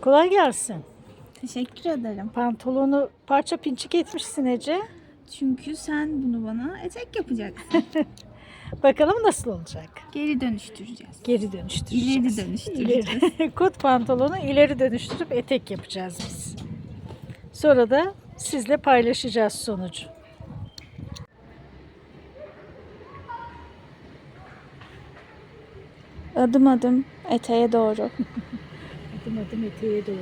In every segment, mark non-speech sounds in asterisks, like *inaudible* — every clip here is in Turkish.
Kolay gelsin. Teşekkür ederim. Pantolonu parça pinçik etmişsin Ece. Çünkü sen bunu bana etek yapacaksın. *laughs* Bakalım nasıl olacak. Geri dönüştüreceğiz. Geri dönüştüreceğiz. İleri dönüştüreceğiz. İleri. *laughs* Kot pantolonu ileri dönüştürüp etek yapacağız biz. Sonra da sizle paylaşacağız sonucu. Adım adım eteğe doğru. *laughs* Adım adım eteğe doğru.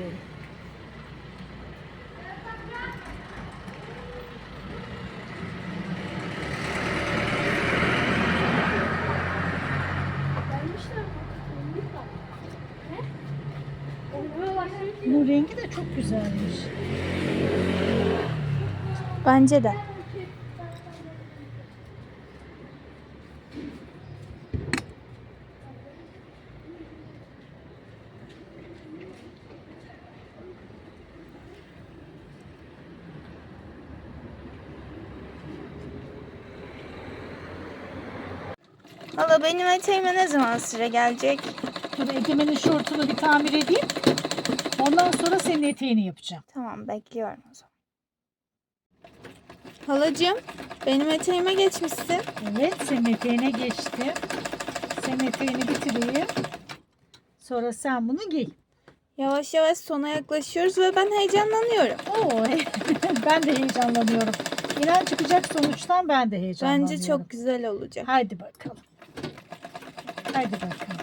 Bu rengi de çok güzelmiş. Bence de. Hala benim eteğime ne zaman sıra gelecek? Dur Egemen'in şortunu bir tamir edeyim. Ondan sonra senin eteğini yapacağım. Tamam bekliyorum o zaman. Halacığım benim eteğime geçmişsin. Evet, senin eteğine geçtim. Senin eteğini bitireyim. Sonra sen bunu giy. Yavaş yavaş sona yaklaşıyoruz ve ben heyecanlanıyorum. Oo, *laughs* ben de heyecanlanıyorum. İnan çıkacak sonuçtan ben de heyecanlanıyorum. Bence çok güzel olacak. Haydi bakalım. 叩いてくださ。